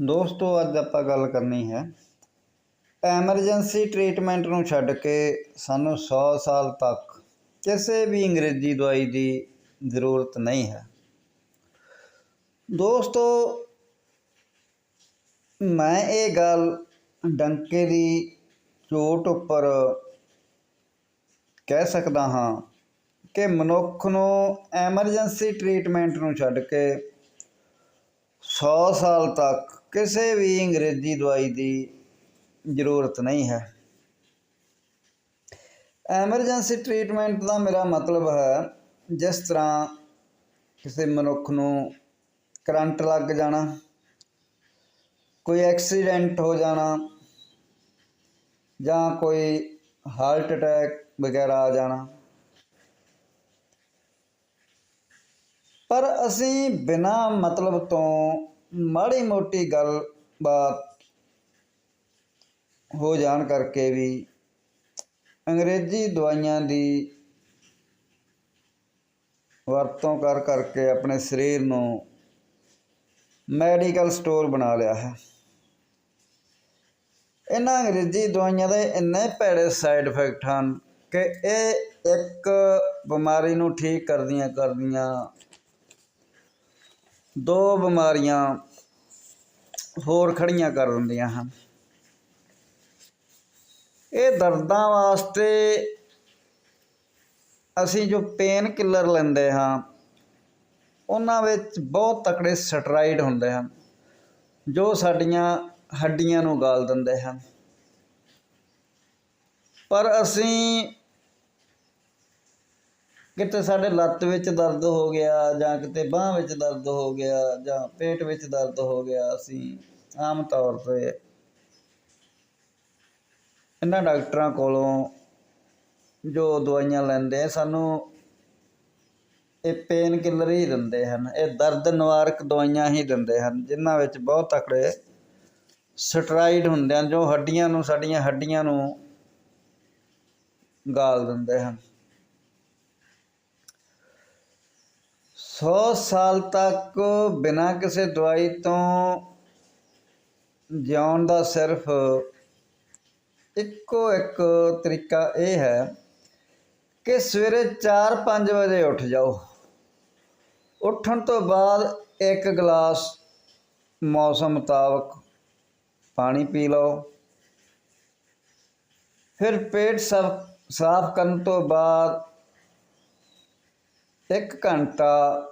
ਦੋਸਤੋ, ਅੱਜ ਆਪਾਂ ਗੱਲ ਕਰਨੀ ਹੈ ਐਮਰਜੈਂਸੀ ਟ੍ਰੀਟਮੈਂਟ ਨੂੰ ਛੱਡ ਕੇ ਸਾਨੂੰ 100 ਸਾਲ ਤੱਕ ਕਿਸੇ ਵੀ ਅੰਗਰੇਜ਼ੀ ਦਵਾਈ ਦੀ ਜ਼ਰੂਰਤ ਨਹੀਂ ਹੈ। ਦੋਸਤੋ, ਮੈਂ ਇਹ ਗੱਲ ਡੰਕੇ ਦੀ ਚੋਟ ਉੱਪਰ ਕਹਿ ਸਕਦਾ ਹਾਂ ਕਿ ਮਨੁੱਖ ਨੂੰ ਐਮਰਜੈਂਸੀ ਟ੍ਰੀਟਮੈਂਟ ਨੂੰ ਛੱਡ ਕੇ 100 ਸਾਲ ਤੱਕ ਕਿਸੇ ਵੀ ਅੰਗਰੇਜ਼ੀ ਦਵਾਈ ਦੀ ਜ਼ਰੂਰਤ ਨਹੀਂ ਹੈ। ਐਮਰਜੈਂਸੀ ਟ੍ਰੀਟਮੈਂਟ ਦਾ ਮੇਰਾ ਮਤਲਬ ਹੈ, ਜਿਸ ਤਰ੍ਹਾਂ ਕਿਸੇ ਮਨੁੱਖ ਨੂੰ ਕਰੰਟ ਲੱਗ ਜਾਣਾ, ਕੋਈ ਐਕਸੀਡੈਂਟ ਹੋ ਜਾਣਾ, ਜਾਂ ਕੋਈ ਹਾਰਟ ਅਟੈਕ ਵਗੈਰਾ ਆ ਜਾਣਾ। ਪਰ ਅਸੀਂ ਬਿਨਾ ਮਤਲਬ ਤੋਂ ਮਾੜੀ ਮੋਟੀ ਗੱਲ ਬਾਤ ਹੋ ਜਾਣ ਕਰਕੇ ਵੀ ਅੰਗਰੇਜ਼ੀ ਦਵਾਈਆਂ ਦੀ ਵਰਤੋਂ ਕਰ ਕਰਕੇ ਆਪਣੇ ਸਰੀਰ ਨੂੰ ਮੈਡੀਕਲ ਸਟੋਰ ਬਣਾ ਲਿਆ ਹੈ। ਇਹਨਾਂ ਅੰਗਰੇਜ਼ੀ ਦਵਾਈਆਂ ਦੇ ਇੰਨੇ ਭੈੜੇ ਸਾਈਡ ਇਫੈਕਟ ਹਨ ਕਿ ਇਹ ਇੱਕ ਬਿਮਾਰੀ ਨੂੰ ਠੀਕ ਕਰਦੀਆਂ ਕਰਦੀਆਂ ਦੋ ਬਿਮਾਰੀਆਂ ਹੋਰ ਖੜੀਆਂ ਕਰ ਦਿੰਦੀਆਂ ਹਨ। ਇਹ ਦਰਦਾਂ ਵਾਸਤੇ ਅਸੀਂ ਜੋ ਪੇਨ ਕਿਲਰ ਲੈਂਦੇ ਹਾਂ, ਉਹਨਾਂ ਵਿੱਚ ਬਹੁਤ ਤਕੜੇ ਸਟਰਾਈਡ ਹੁੰਦੇ ਹਨ, ਜੋ ਸਾਡੀਆਂ ਹੱਡੀਆਂ ਨੂੰ ਗਾਲ ਦਿੰਦੇ ਹਨ। ਪਰ ਅਸੀਂ ਕਿਤੇ ਸਾਡੇ ਲੱਤ ਵਿੱਚ ਦਰਦ ਹੋ ਗਿਆ ਜਾਂ ਕਿਤੇ ਬਾਹ ਵਿੱਚ ਦਰਦ ਹੋ ਗਿਆ ਜਾਂ ਪੇਟ ਵਿੱਚ ਦਰਦ ਹੋ ਗਿਆ, ਅਸੀਂ ਆਮ ਤੌਰ ਤੇ ਇਹਨਾਂ ਡਾਕਟਰਾਂ ਕੋਲੋਂ ਜੋ ਦਵਾਈਆਂ ਲੈਂਦੇ ਆ, ਸਾਨੂੰ ਇਹ ਪੇਨ ਕਿਲਰ ਹੀ ਦਿੰਦੇ ਹਨ, ਇਹ ਦਰਦ ਨਿਵਾਰਕ ਦਵਾਈਆਂ ਹੀ ਦਿੰਦੇ ਹਨ, ਜਿਨ੍ਹਾਂ ਵਿੱਚ ਬਹੁਤ ਤਕੜੇ ਸਟਰਾਈਡ ਹੁੰਦੇ ਹਨ, ਜੋ ਹੱਡੀਆਂ ਨੂੰ, ਸਾਡੀਆਂ ਹੱਡੀਆਂ ਨੂੰ ਗਾਲ ਦਿੰਦੇ ਹਨ। 100 ਸਾਲ ਤੱਕ ਬਿਨਾਂ ਕਿਸੇ ਦਵਾਈ ਤੋਂ ਜਿਉਣ ਦਾ ਸਿਰਫ ਇੱਕੋ ਇੱਕ ਤਰੀਕਾ ਇਹ ਹੈ ਕਿ ਸਵੇਰੇ 4-5 ਵਜੇ ਉੱਠ ਜਾਓ। ਉੱਠਣ ਤੋਂ ਬਾਅਦ ਇੱਕ ਗਲਾਸ ਮੌਸਮ ਮੁਤਾਬਕ ਪਾਣੀ ਪੀ ਲਓ। ਫਿਰ ਪੇਟ ਸਭ ਸਾਫ਼ ਕਰਨ ਤੋਂ ਬਾਅਦ ਇੱਕ ਘੰਟਾ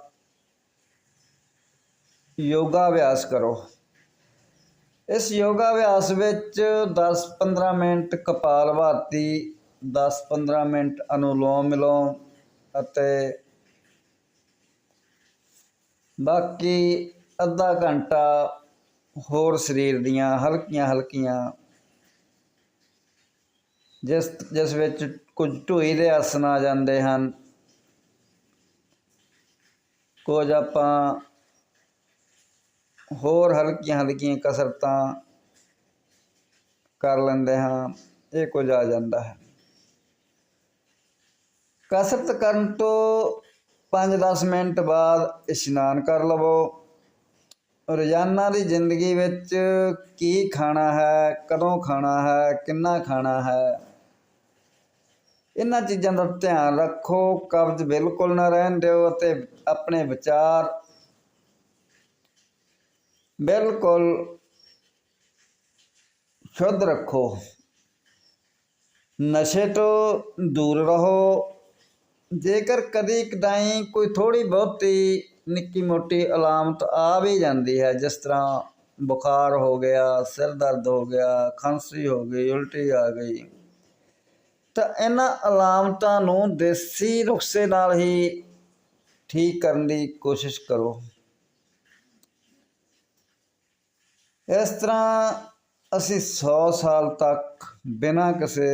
ਯੋਗਾ ਅਭਿਆਸ ਕਰੋ। ਇਸ ਯੋਗਾ ਅਭਿਆਸ ਵਿੱਚ 10-15 ਮਿੰਟ ਕਪਾਲਭਾਤੀ 10-15 ਮਿੰਟ ਅਨੁਲੋਮ ਵਿਲੋਮ ਅਤੇ ਬਾਕੀ ਅੱਧਾ ਘੰਟਾ ਹੋਰ ਸਰੀਰ ਦੀਆਂ ਹਲਕੀਆਂ ਹਲਕੀਆਂ, ਜਿਸ ਜਿਸ ਵਿੱਚ ਕੁਝ ਢੂਈ ਦੇ ਆਸਨ ਆ ਜਾਂਦੇ ਹਨ। ਕੁਝ ਆਪਾਂ ਹੋਰ ਹਲਕੀਆਂ ਹਲਕੀਆਂ ਕਸਰਤਾਂ ਕਰ ਲੈਂਦੇ ਹਾਂ, ਇਹ ਕੁਝ ਆ ਜਾਂਦਾ ਹੈ। ਕਸਰਤ ਕਰਨ ਤੋਂ 5-10 ਮਿੰਟ ਬਾਅਦ ਇਸ਼ਨਾਨ ਕਰ ਲਵੋ। ਰੋਜ਼ਾਨਾ ਦੀ ਜ਼ਿੰਦਗੀ ਵਿੱਚ ਕੀ ਖਾਣਾ ਹੈ, ਕਦੋਂ ਖਾਣਾ ਹੈ, ਕਿੰਨਾ ਖਾਣਾ ਹੈ, ਇਹਨਾਂ ਚੀਜ਼ਾਂ ਦਾ ਧਿਆਨ ਰੱਖੋ। ਕਬਜ਼ ਬਿਲਕੁਲ ਨਾ ਰਹਿਣ ਦਿਓ ਅਤੇ ਆਪਣੇ ਵਿਚਾਰ ਬਿਲਕੁਲ ਸ਼ੁੱਧ ਰੱਖੋ। ਨਸ਼ੇ ਤੋਂ ਦੂਰ ਰਹੋ। ਜੇਕਰ ਕਦੀ ਕਦਾਈ ਕੋਈ ਥੋੜੀ ਬਹੁਤੀ ਨਿੱਕੀ ਮੋਟੀ ਅਲਾਮਤ ਆ ਵੀ ਜਾਂਦੀ ਹੈ, ਜਿਸ ਤਰ੍ਹਾਂ ਬੁਖਾਰ ਹੋ ਗਿਆ, ਸਿਰ ਦਰਦ ਹੋ ਗਿਆ, ਖਾਂਸੀ ਹੋ ਗਈ, ਉਲਟੀ ਆ ਗਈ, ਤਾਂ ਇਹਨਾਂ ਅਲਾਮਤਾਂ ਨੂੰ ਦੇਸੀ ਨੁਸਖੇ ਨਾਲ ਹੀ ਠੀਕ ਕਰਨ ਦੀ ਕੋਸ਼ਿਸ਼ ਕਰੋ। ਇਸ ਤਰ੍ਹਾਂ ਅਸੀਂ 100 ਸਾਲ ਤੱਕ ਬਿਨਾਂ ਕਿਸੇ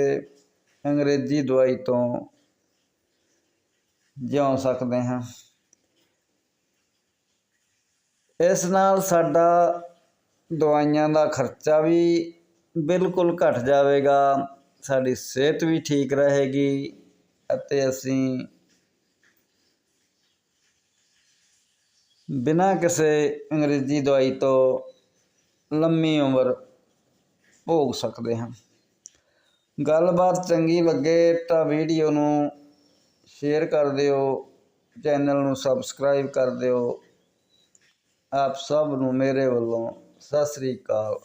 ਅੰਗਰੇਜ਼ੀ ਦਵਾਈ ਤੋਂ ਜਿਉ ਸਕਦੇ ਹਾਂ। ਇਸ ਨਾਲ ਸਾਡਾ ਦਵਾਈਆਂ ਦਾ ਖਰਚਾ ਵੀ ਬਿਲਕੁਲ ਘਟ ਜਾਵੇਗਾ, ਸਾਡੀ ਸਿਹਤ ਵੀ ਠੀਕ ਰਹੇਗੀ ਅਤੇ ਅਸੀਂ ਬਿਨਾਂ ਕਿਸੇ ਅੰਗਰੇਜ਼ੀ ਦਵਾਈ ਤੋਂ ਲੰਮੀ ਉਮਰ ਭੋਗ ਸਕਦੇ ਹਾਂ। ਗੱਲਬਾਤ ਚੰਗੀ ਲੱਗੇ ਤਾਂ ਵੀਡੀਓ ਨੂੰ ਸ਼ੇਅਰ ਕਰ ਦਿਓ, ਚੈਨਲ ਨੂੰ ਸਬਸਕ੍ਰਾਈਬ ਕਰ ਦਿਓ। ਆਪ ਸਭ ਨੂੰ ਮੇਰੇ ਵੱਲੋਂ ਸਤਿ ਸ੍ਰੀ ਅਕਾਲ।